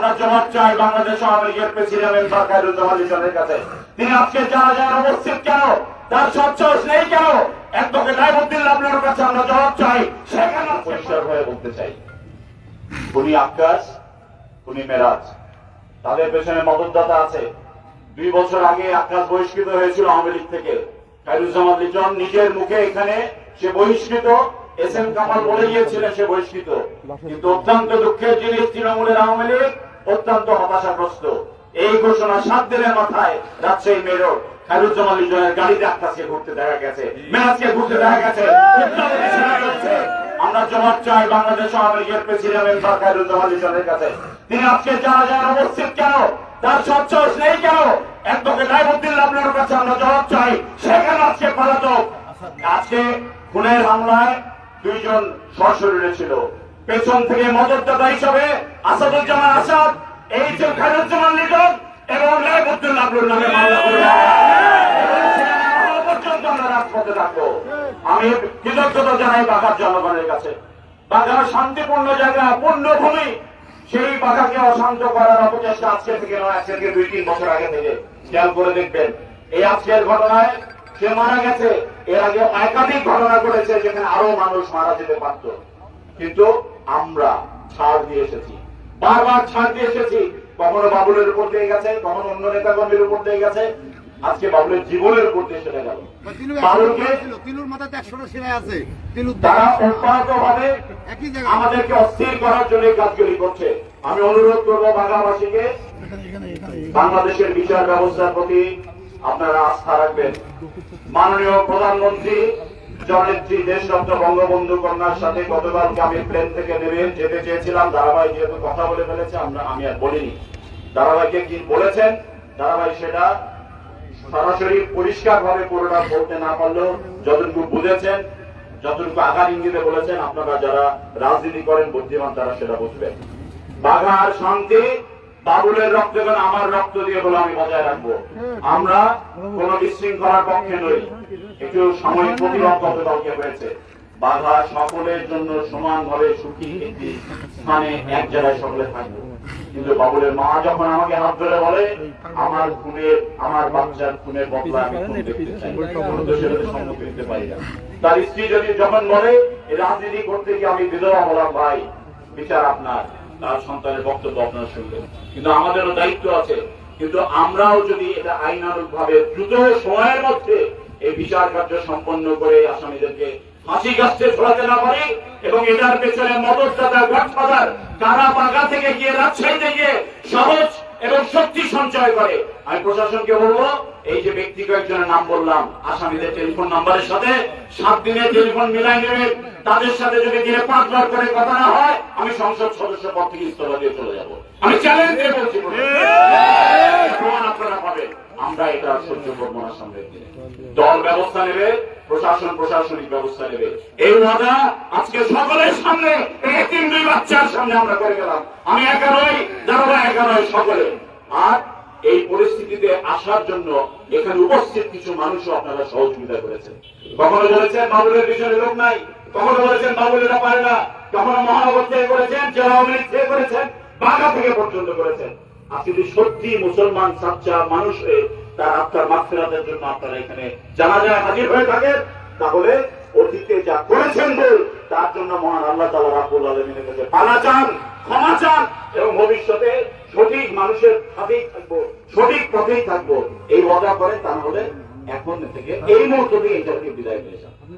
আমরা জবাব চাই বাংলাদেশ আওয়ামী লীগের প্রেসিডেন্ট খায়রুজ্জামান লিটনের কাছে। তিনি আজকে যারা যারা উপস্থিত কেন? তার সচ্ছস নেই কেন? একদমকে নাইবুদ্দিন লাবলুর কাছে আমরা জবাব চাই, সেখানে পরিষ্কার হয়ে বলতে চাই। উনি আকাশ, উনি মেরাজ। তাদের পেছনে মদতদাতা আছে। দুই বছর আগে আকাশ বহিষ্কৃত হয়েছিল আওয়ামী লীগ থেকে। খায়রুজ্জামান লিটন নিজের মুখে এখানে সে বহিষ্কৃত, এস এম কামাল বলে গিয়েছিলেন সে বহিষ্কৃত। কিন্তু অত্যন্ত দুঃখের জিনিস তৃণমূলের আওয়ামী লীগ অত্যন্ত হতাশাগ্রস্ত। এই ঘোষণা সাত দিনের মাথায় রাজশাহী মেয়র লিটনের গাড়িতে ঘুরতে দেখা গেছে। ঘুরতে দেখা গেছে। আমরা চাই বাংলাদেশ আওয়ামী লীগের প্রেসিডেন্ট লিটনের কাছে। তিনি আজকে উপস্থিত কেন? তার নেই কেন? একদমকে কাছে আমরা জবাব চাই, সেখানে আজকে পলাতক। আজকে খুনের হামলায় দুইজন সশরীরে ছিল। পেছন থেকে মদতদাতা হিসাবে আসাদুজ্জামান আসাদ, এই যে খায়রুজ্জামান লিটন এবং নাইবুদ্দিন নামে মামলা করে। আমি কৃতজ্ঞতা জানাই বাঘার জনগণের কাছে। বাঘার শান্তিপূর্ণ জায়গা সেই বাঘাকে অশান্ত করার অপচেষ্টা আজকে থেকে নয়, আজকে থেকে দুই, তিন বছর আগে থেকে। খেয়াল করে দেখবেন, এই আজকের ঘটনায় সে মারা গেছে। এর আগে একাধিক ঘটনা ঘটেছে যেখানে আরও মানুষ মারা যেতে পারত। কিন্তু আমরা ছাড় দিয়ে এসেছি। বারবার ছাড় দিয়ে এসেছি। কখনো বাবুলের উপর দিয়ে গেছে কখনো অন্য নেতাকর্মীর উপর দিয়ে গেছে। আজকে বাবুলের জীবনের উপর দিয়ে সেটা গেল। তিলু বাবুলকে তিলুর মাথাতে একশোটা সেলাই আছে। তিলুর তারা অব্যাহত ভাবে আমাদেরকে অস্থির করার জন্য কাজগুলি করছে। আমি অনুরোধ করব বাংলাবাসীকে বাংলাদেশের বিচার ব্যবস্থার প্রতি আপনারা আস্থা রাখবেন। মাননীয় প্রধানমন্ত্রী জননেত্রী দেশরত্ন বঙ্গবন্ধু কন্যার সাথে গতকালকে আমি প্লেন থেকে নেমে যেতে চেয়েছিলাম। দারাবাই যেহেতু কথা বলে ফেলেছে, আমরা আমি আর বলিনি। দারাবাইকে কি বলেছেন? দারাবাই সেটা সরাসরি পরিষ্কার ভাবে পুরোটা বলতে না পারলেও যতটুকু বুঝেছেন, যতটুকু আঘাত ইঙ্গিতে বলেছেন, আপনারা যারা রাজনীতি করেন, বুদ্ধিমান তারা সেটা বুঝবেন। বাঘার শান্তি বাবুলের রক্ত এবং আমার রক্ত দিয়ে বলে আমি বজায় রাখব। আমরা কোন বিশৃঙ্খলার পক্ষে নই। একটু সাময়িক প্রতিরোধ গতকালকে হয়েছে। বাঘা সকলের জন্য সমানভাবে সুখী একটি স্থানে এক জায়গায় সকলে থাকব। কিন্তু বাবুলের মা যখন আমাকে হাত ধরে বলে, আমার খুনের আমার বাচ্চার খুনের বদলা আমি খুন দেখতে চাই সম্মুখীন দিতে পারি না। তার স্ত্রী যদি যখন বলে রাজনীতি করতে গিয়ে আমি বিধবা বলা ভাই, বিচার আপনার। তার সন্তানের বক্তব্য আপনারা শুনবেন। কিন্তু আমাদেরও দায়িত্ব আছে। কিন্তু আমরাও যদি এটা আইনানুক ভাবে দ্রুত সময়ের মধ্যে এই বিচার কার্য সম্পন্ন করে আসামিদেরকে ফাঁসি গাছতে ছড়াতে না পারি এবং এটার পেছনে মদতদাতা, গডফাদার কারা বাগা থেকে গিয়ে রাজশাহীতে গিয়ে সহজ এবং শক্তি সঞ্চয় করে। আমি প্রশাসনকে বলব, এই যে ব্যক্তি কয়েকজনের নাম বললাম, আসামিদের টেলিফোন নাম্বারের সাথে সাত দিনের টেলিফোন মিলাই নেবেন তাদের সাথে যদি দিনে পাঁচবার করে কথা না হয়, আমি সংসদ সদস্য পদ থেকে ইস্তফা দিয়ে চলে যাব। আমি চ্যালেঞ্জ দিয়ে বলছি প্রমাণ আপনারা পাবেন। আমরা এটা সহ্য করব না সামনের দিনে। দল ব্যবস্থা নেবে, প্রশাসন প্রশাসনিক ব্যবস্থা নেবে। এই ওয়াদা আজকে সকলের সামনে তিন দুই বাচ্চার সামনে আমরা করে গেলাম। আমি একা নই নয় সকলে। আর এই পরিস্থিতিতে আসার জন্য এখানে উপস্থিত কিছু মানুষও আপনারা সহযোগিতা করেছেন। কখনো বলেছেন বাবুলের পিছনে লোক নাই, কখনো বলেছেন বাবুলেরা পারে না, কখনো মহানগর থেকে করেছেন জেলা আওয়ামী করেছেন, বাঘা থেকে পর্যন্ত করেছেন। আপনি যদি সত্যি মুসলমান, সাচ্চা মানুষ হয়ে তার আত্মার মাফেরাতের জন্য আপনারা এখানে জানা যায় হাজির হয়ে থাকেন, তাহলে অতীতে যা করেছেন বল, তার জন্য মহান আল্লাহ তালা রাবুল আলমিনের কাছে পানা চান, ক্ষমা চান, এবং ভবিষ্যতে সঠিক মানুষের সঠিক থাকব, সঠিক পথেই থাকব। এই ওয়াদা করেন তা না হলে এখন থেকে এই মুহূর্ত থেকে ইন্টারভিউ বিদায় যান।